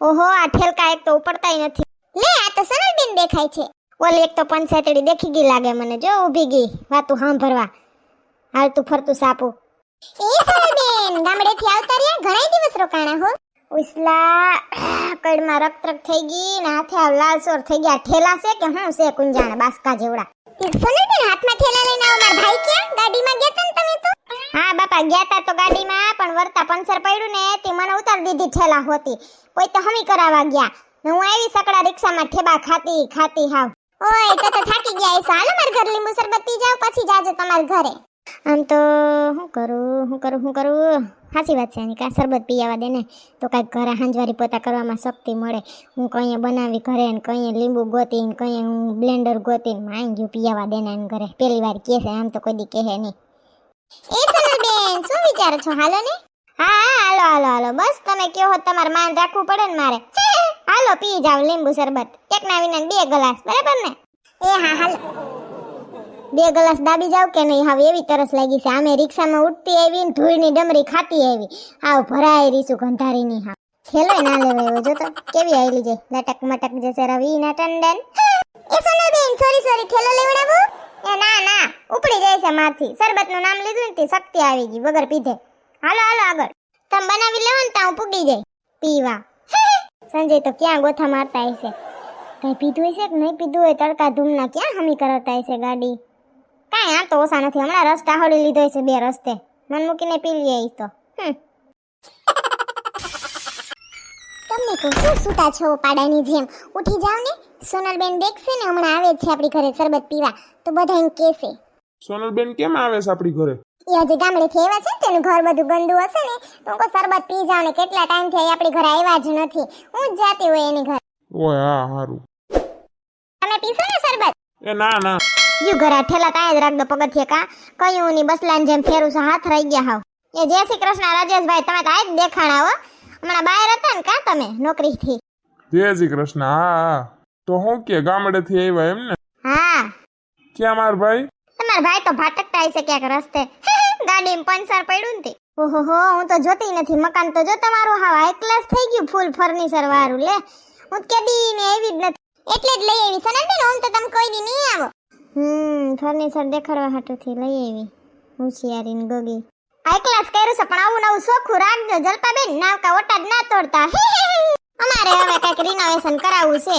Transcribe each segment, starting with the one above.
ઓહો, આ ઠેલકા એક તો ઉપડતાય નથી. લે, આ તો સનલબેન દેખાય છે. ઓલી એક તો પંચાયતડી દેખી ગઈ લાગે મને. જો, ઊભી ગઈ. વાતું સાંભળવા. હાલતું ફરતું સાપુ. એ સનલબેન ગામડેથી આવતા રહ્યા? ઘણા દિવસ રોકાણા, હો. ઉસલા કડમાં રક્ત થઈ ગઈ ને હાથે લાલ સોર થઈ ગયા. ઠેલા છે કે હું છે, કુંજાણ, બાસકા જેવડા? સનલબેન હાથમાં ઠેલા લઈને આવો મારા ભાઈ ક્યાં? ગાડીમાં ગયા તા ને તમે તો? હા બાપા ગયા તા તો ગાડીમાં પણ વરતા પંચર પડ્યું ને તે મને ઉતાર દીધી ઠેલા હોતી. કોઈ તો હમી કરાવવા ગયા. ને હું આવી સકડા રિક્ષામાં ઠેબા ખાતી ખાતી હાવ. ઓય તો તો થાકી ગયા છો હાલો મારા ઘર લીંબુ શરબત પી જાવ પછી જાજો તમારા ઘરે. આમ તો શું કરું શું કરું શું કરું? સાચી વાત છે એની કાં શરબત પીવા દે ને. તો કાંઈક ઘરે હાંજવારી પોતા કરવામાં શક્તિ મળે. હું કંઈ બનાવી ઘરે ને કંઈ લીંબુ ગોતીને કંઈ હું બ્લેન્ડર ગોતીને માંગ ગયું પીવા દે ને એને ઘરે. પેલી વાર કહે છે, આમ તો કોઈ દી કહે નહીં. એ શું વિચારો છો? હાલો ને? હા હાલો હાલો હાલો. બસ તમે કયો હો તમારે માન રાખવું પડે ને મારે. હાલો, પી જાવ લીંબુ શરબત. એક ના વિના બે ગ્લાસ. બરાબર ને? એ હા, હાલો. બે ગ્લાસ દાબી જાવ કે નહીં? હવે એવી તરસ લાગી છે. આમે રિક્ષામાં ઉઠતી આવી ને ધૂળની ડમરી ખાતી આવી. હાવ ભરાય રીસું ગંધારીની હા ખેલો ના લેવાય જો તો, કેવી આવેલી છે. લટક મટક જશે રવિ, ના ટંડન. એ સોનાબેન સોરી સોરી થેલો લેવડાવો. એ ના ના, ઉપડી જાય છે મારથી. શરબતનું નામ લીધું ને તે શક્તિ આવી ગઈ, વગર પીધે. હાલો હાલો, આગળ. તમે બનાવી લેવો ને ત્યાં પૂગી જાય. પીવા. સંજય તો ક્યાં ગોથા મારતા હશે? કઈ પીધું હશે કે નહીં પીધું હોય? તડકા ધૂમના ક્યાં હમી કરાવતા હશે ગાડી? કાંઈ આમ તો ઓછા નથી. હમણાં રસ ટાહોળી લીધો છે બે રસ્તે. મન મૂકીને પી લઈએ ઈ તો. તમને કહું શું સૂતા છો પાડાની જેમ? ઉઠી જાવ ને. સોનલબેન દેખશે ને હમણાં આવે છે આપણી ઘરે શરબત પીવા. તો બધા એમ કહેશે. સોનલબેન કેમ આવે છે આપણી ઘરે? એ હજી ગામડેથી આવ્યા છે ને તેનું ઘર બધું ગંદુ હશે ને. તો હું શરબત પી જાવ ને. કેટલા ટાઈમથી અહીં આપણી ઘરે આવ્યા જ નથી. હું જ જાતી હોય એની ઘરે. ઓય હા હારું. તમે પીશો ને શરબત? એ ના ના. યુ ઘરા ઠેલા તાય જ રાખ દો પગથિયે કા. કયું ની બસલાન જેમ ફેરું છે હાથ રહી ગયા હાવ. એ જય શ્રી કૃષ્ણ રાજેશભાઈ તમે તો આજ દેખાણા હો. હમણાં બહાર હતા ને કા તમે નોકરીથી? જય શ્રી કૃષ્ણ હા તો હું કે ગામડેથી આવ્યા એમ ને? હા. ક્યાં માર ભાઈ? તમારા ભાઈ તો ભાટકતા હશે ક્યાંક રસ્તે. ગાડીમાં પંચર પડ્યું ને ઓહો હો હું તો જોતી નથી. મકાન તો જો તમારું હા હાઈ ક્લાસ થઈ ગયું ફૂલ ફર્નિચર વાળું લે. હું કે કેદી ને એવી જ નથી. એટલે જ લઈ આવી સનલબેન હું તો તમે કોઈ દી નહીં આવો. હમ ફર્નિચર દેખાડવા હાટુથી લઈ આવી. હોશિયારી ને ગગી. હાઈ ક્લાસ કર્યું છે, પણ આવું નવું સોખું રાખજો જલપાબેન નાવકા ઓટા જ ના તોડતા. અમારે હવે કંઈક રિનોવેશન કરાવવું છે.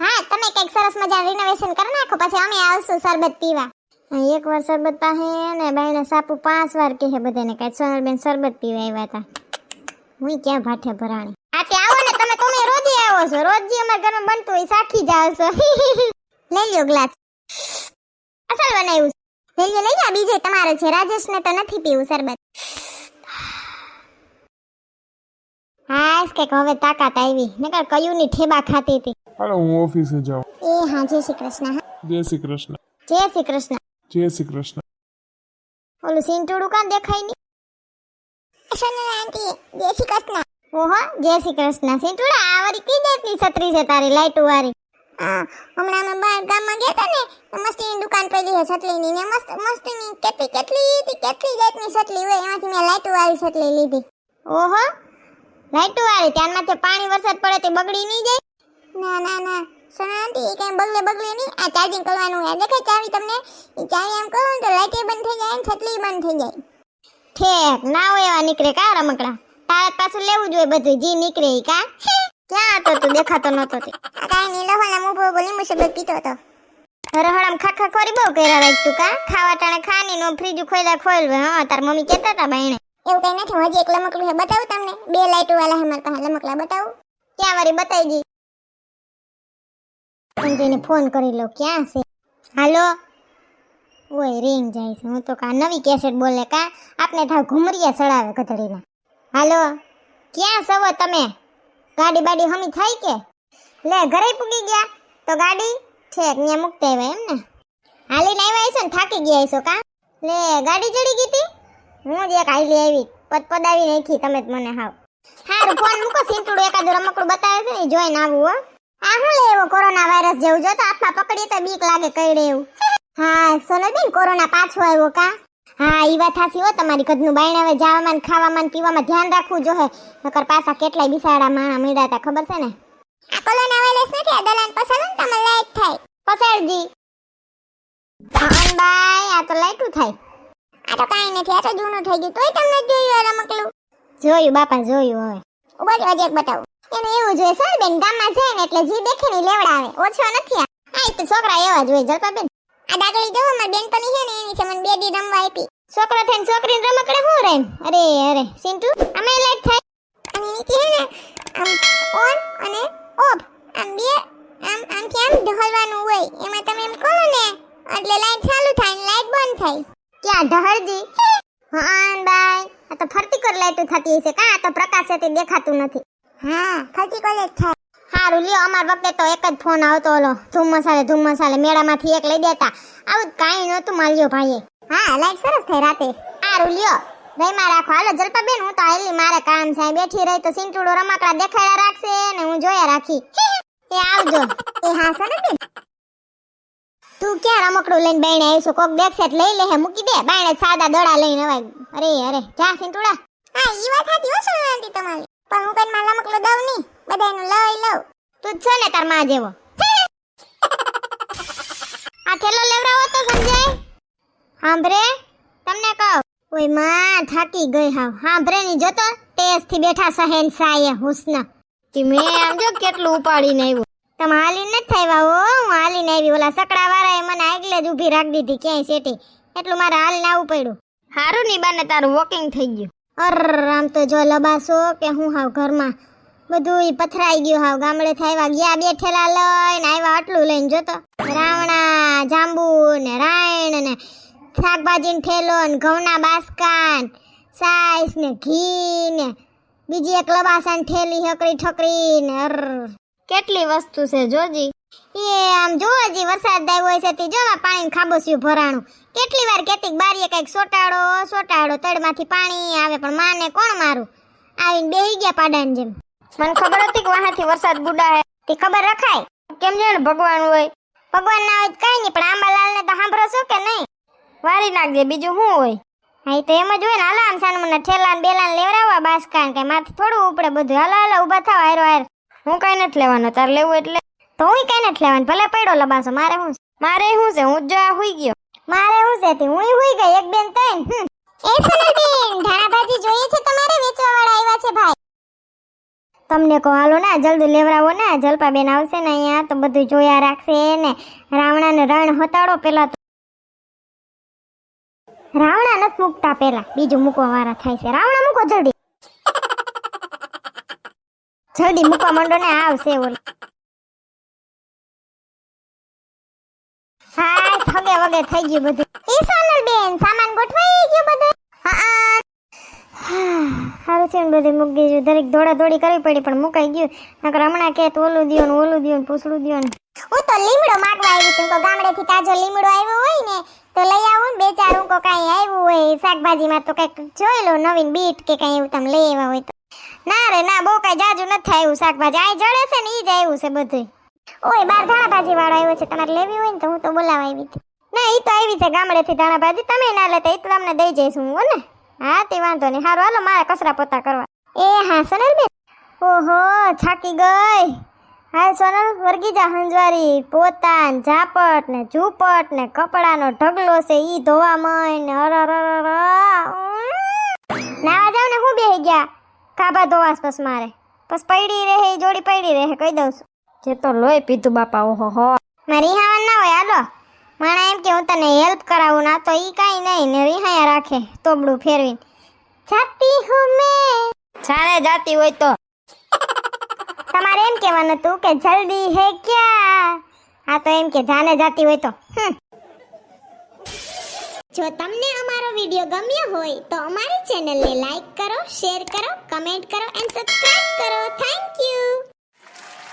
હા, તમે કંઈક સરસ મજા રિનોવેશન કરી નાખો, પછી અમે આવશું શરબત પીવા. એક વાર શરબત પાસે ને બાઈને સાપુ પાંચ વાર કહે બધાને કાંઈ સોનલબેન શરબત પીવા આવ્યા હતા. હું ક્યાં ભાઠે ભરાણી. આ આવો ને, તમે તમે રોજે આવો છો. રોજ જે અમારા ઘરમાં બનતું હોય સાખી જાવ છો લઈ લ્યો ગ્લાસ. અસલ બનાવ્યું છે. લઈ લ્યો લઈ લ્યો બીજે તમારે છે. રાજેશને તો નથી પીવું શરબત. હાસ કે હવે તાકાત આવી. નકર કયું ની ઠેબા ખાતી હતી. હાલો હું ઓફિસે જાઉં. એ હા જય શ્રી કૃષ્ણ હા. જય શ્રી કૃષ્ણ. જય શ્રી કૃષ્ણ. જય શ્રી કૃષ્ણ. ઓલું સિંટોડું કાં દેખાય નહીં? સોનલ આંટી જય શ્રી કૃષ્ણ. ઓહો જય શ્રી કૃષ્ણ. સિંટુડા આ વારી કી દેતની છત્રી છે તારી લાઈટ વાળી? હા. હમણાં અમે બહાર ગામમાં ગયા હતા ને મસ્તીની દુકાન પડી છે સટલીની ને મસ્ત મસ્તીની કેટલી કેટલી હતી કેટલી જાતની સટલી હોય એમાંથી મેં લાઈટ વાળી સટલી લીધી. ઓહો લાઈટ વાળી ત્યારમાંથી પાણી વરસાદ પડે તે બગડી નહીં જાય? ના ના ના સોનાંતી એ કઈ બગલે બગલે નહીં આ ચાર્જિંગ કરવાનું હોય દેખાય ચાવી તમને? એ ચાવી એમ ને તો લાઈટ બંધ થઈ જાય ને છતલી બંધ થઈ જાય. ઠેક ના હોય એવા નીકળે કા રમકડા? તારા પાછું લેવું જોઈએ બધું જી નીકળે કા? ક્યાં હતો તું દેખાતો નતો તે કાઈ નહીં લહોના મુભો બોલી મુસબત પીતો હતો હરહળમ ખાખા ખોરી બહુ કર્યા રાખ તું કા ખાવા ટાણે ખાની નો ફ્રીજ ખોઈલા ખોઈલ હા તાર મમ્મી કહેતા હતા બાયણે એવું કઈ નથી હજી એક લમકડું છે બતાવું તમને બે લાઈટો વાળા છે મારા પાસે લમકડા બતાવું ક્યાં વારી બતાવી દી અંજયને ફોન કરી લો ક્યાં છે હાલો ઓય રિંગ જાય છે હું તો કા નવી કેસેટ બોલે કા આપને થાવ ઘુમરિયા ચડાવે ગધડીના હાલો ક્યાં સવો તમે ગાડી બાડી હમી થાય કે? લે, ઘરે પૂગી ગયા. તો ગાડી છેક ત્યાં મૂકતા આવ્યા એમ ને. હાલીને આવ્યા હશો ને, થાકી ગયા હશો કા? લે, ગાડી ચડી ગઈ હતી હું જ એક હાલી આવી. પદપદાવી નાખી તમે જ મને હાવ. હારું, ફોન મૂકો સિંટુડું એકાદું રમકડું બતાવે છે ને જોઈને આવું, હો. આ શું લે, એવો કોરોના વાયરસ જેવું. જો તો હાથમાં પકડીએ તો બીક લાગે કઈ એવું. હા, સોનલબેન, કોરોના પાછો આવ્યો કા? હા એ વાત હાસી હો તમારી કદનું બાયણ હવે જાવામાં ને ખાવામાં ને પીવામાં ધ્યાન રાખવું જોહે. નકર પાછા કેટલાય બિસાડા માણા મળ્યા હતા ખબર છે ને? આ કોલોન અવેલેસ નથી આ દલાન પસાડું તમને લાઈટ થાય. પસાડજી બાઈ આ તો લાઈટું થાય. આ તો કાંઈ નથી આ તો જૂનું થઈ ગયું તોય તમને જોયું આ રમકડું જોયું બાપા જોયું હવે. ઊભા જ એક બતાવું. એને એવું જોઈએ સર બેન ગામમાં જાય ને એટલે જી દેખે ને લેવડાવે. ઓછો નથી આ. તો છોકરા એવા જોઈએ જલપા બેન આ ડાગલી જોવો અમાર બેનપણી છે ને, એની છે બે દી રમવા આપી. છોકરો થઈને છોકરીને રમકડે હું રેમ અરે અરે સિન્ટુ અમે લાઈટ થાય. અને નીચે છે ને, આમ ઓન અને ઓફ આમ બે, આમ, આમથી આમ ઢહલવાનું હોય. એમાં તમે એમ કહો ને, એટલે લાઈટ ચાલુ થાય ને લાઈટ બંધ થાય. ક્યાં ઢહળજી? હા બાય આ તો ફરતી કર લાઈટ થતી હશે? કા આ તો પ્રકાશ છે તે દેખાતું નથી. હા, ફરતી કર જ થાય? હારું લ્યો અમાર વખતે તો એક જ ફોન આવતો ઓલો ધૂમ મસાલે ધૂમ મસાલે મેળામાંથી એક લઈ દેતા. આવું કાંઈ નહોતું માલ્યો ભાઈએ. હા લાઈટ સરસ થઈ રાતે. સારું લ્યો ભાઈમાં રાખો. હાલો જલપા બેન હું તો આયલી મારે કામ છે. બેઠી રહી તો સિંટુડો રમકડા દેખાડ્યા રાખશે ને હું જોયા રાખી. એ આવજો. એ હા સરસ બેન? તું ક્યાં રમકડું લઈને બાયણે આવીશું? કોક દેખશે લઈ લે હે મૂકી દે. બાયણે સાદા દડા લઈને અવાય. અરે અરે જા સિંટુડા હા ઈ વાત હતી હો સોનાંતી તમારી? પણ હું કઈ માં રમકડું દઉં નહીં. બધાનું તું જ છો ને તારમાં જેવો. આ થેલો લેવરાવો તો સંજય સાંભળે તમને કહું. ઓયમાં થાકી ગઈ હાવ. સાંભળે ની જોતો ટેસથી બેઠા સહેન સાયે હુસ્ન. કે મે આમ જો કેટલું ઉપાડીને આવ્યો. તમે હાલી નથી થયા હો? હું હાલીને આવી. ઓલા સકડા વાળાએ મને આગલે જ ઊભી રાખી દીધી ક્યાંય સેટી એટલું મારે હાલીને આવવું પડ્યું. હારું ની બાને તારું વોકિંગ થઈ ગયું. અર આમ તો જો લબાસો કે હું હાવ ઘરમાં બધું ઈ પથરાઈ ગયું હાવ. ગામડે થાય ગયા બે ઠેલા લઈને આવ્યા આટલું લઈને જોતો. રાવણા જાંબુ ને રાયણ ને શાકભાજીનો ઠેલો ને ઘઉંના બાસકાન ને સાઈસ ને ઘી ને બીજી એક લબાસાની ઠેલી હકરી ઠકરી ને અર. કેટલી વસ્તુ છે જોજી. એ આમ જોજી, વરસાદ આવ્યો હોય છે તે જો પાણી ખાબોસ્યું ભરાણું. કેટલી વાર કેતી બારીએ કંઈક સોટાડો સોટાડો, તળમાંથી પાણી આવે, પણ માને કોણ મારું? આવીને બેહી ગયા પાડાની જેમ. મને ખબર હતી કે વાહાથી વરસાદ બુડાય તે ખબર રખાય. કેમ જાણે ભગવાન હોય. ભગવાન ના હોય કઈ નહીં, પણ આંબાલાલને તો સાંભળો છો કે નહીં? વારી નાખજે બીજું શું હોય? હા તો એમ જ હોય ને, હાલો આમ સાનું મને ઠેલા ને બેલા ને લેવડાવવા બાસકાન કે માથે થોડું ઉપડે બધું. હાલો હાલો, ઊભા થાવ, હારો, હાર. હું કઈ નથી લેવાનો, તાર લેવું એટલે? તો હું કઈ નથી લેવાનું, ભલે પડ્યો લબાસો, મારે શું મારે શું છે? હું જ હુઈ ગયો. મારે શું છે? તે હું હુઈ ગઈ, એક બેન તૈન. એ સોનલબેન ધાણા ભાજી જોઈએ છે તમારે? વેચવા વાળા આવ્યા છે ભાઈ. તમને કહો, હાલો ને, જલ્દી લેવડાવો ને જલપા બેન આવશે ને અહીંયા, તો બધું જોયા રાખશે ને રાવણા ને રણ હતાડો પેલા તો. રાવણા નથી મૂકતા પેલા, બીજું મૂકવા વાળા થાય છે. રાવણા મૂકો જલ્દી. જલ્દી મૂકવા માંડો ને, આવશે ઓલી. હા થગે થઈ ગયું બધું. બેન સામાન ગોઠવાઈ ગયો બધું? હા. સારું છે ને બધું મૂકી દીધું. દરેક દોડા દોડી કરવી પડી, પણ મુકાઈ ગયું. નકર હમણાં કે ઓલું દિયો ને ઓલું દિયો ને પૂછડું દિયો હું તો લીમડો માગવા આવી છું તો ગામડેથી તાજો લીમડો આવ્યો હોય ને, તો લઈ આવું ને બે ચાર હું કાંઈ આવ્યું હોય શાકભાજીમાં તો કંઈક જોઈ લો, નવીન બીટ કે કાંઈ એવું તમે લઈ આવ્યા હોય તો. ના રે, ના, બહુ કાંઈ જાજુ નથી આવ્યું શાકભાજી. આ જડે છે ને એ જ આવ્યું છે બધું ઓય, બાર ધાણા ભાજી વાળો આવ્યો છે, તમારે લેવી હોય ને, તો હું તો બોલાવા આવી હતી. ના એ તો આવી છે ગામડેથી ધાણા ભાજી તમે ના લેતા એ તો તમને દઈ જઈશ હો ને. હા, તે વાંધો નહીં. સારું હાલો, મારે કચરા પોતા કરવા. એ, હા, સોનલ બેન? ઓહો, થાકી ગઈ. હાલ, સોનલ, વર્ગી જા હંજવારી. પોતા ઝાપટ ને ઝૂપટ ને કપડાનો ઢગલો છે ઈ ધોવા મય ને અર. નાવા જાવ ને હું બેહી ગયા? કાબા ધોવાસ બસ મારે. બસ પડી રહે જોડી પડી રહે, કહી દઉં છું. જે તો લોહી પીધું બાપા, ઓહો, હો. મારે હાવન ના હોય, હાલો. માણા એમ કે હું તને હેલ્પ કરાવું ના તો ઈ કાંઈ નહીં ને રિહાયા રાખે તોબડું ફેરવીને. જાતી હું મેં. જાણે જાતી હોય તો. તમારે એમ કહેવાનું હતું કે જલ્દી હે ક્યા? હા તો એમ કે જાને જાતી હોય તો. જો તમને અમારો વીડિયો ગમ્યો હોય તો અમારી ચેનલને લાઈક કરો શેર કરો કમેન્ટ કરો એન્ડ સબસ્ક્રાઇબ કરો. Thank you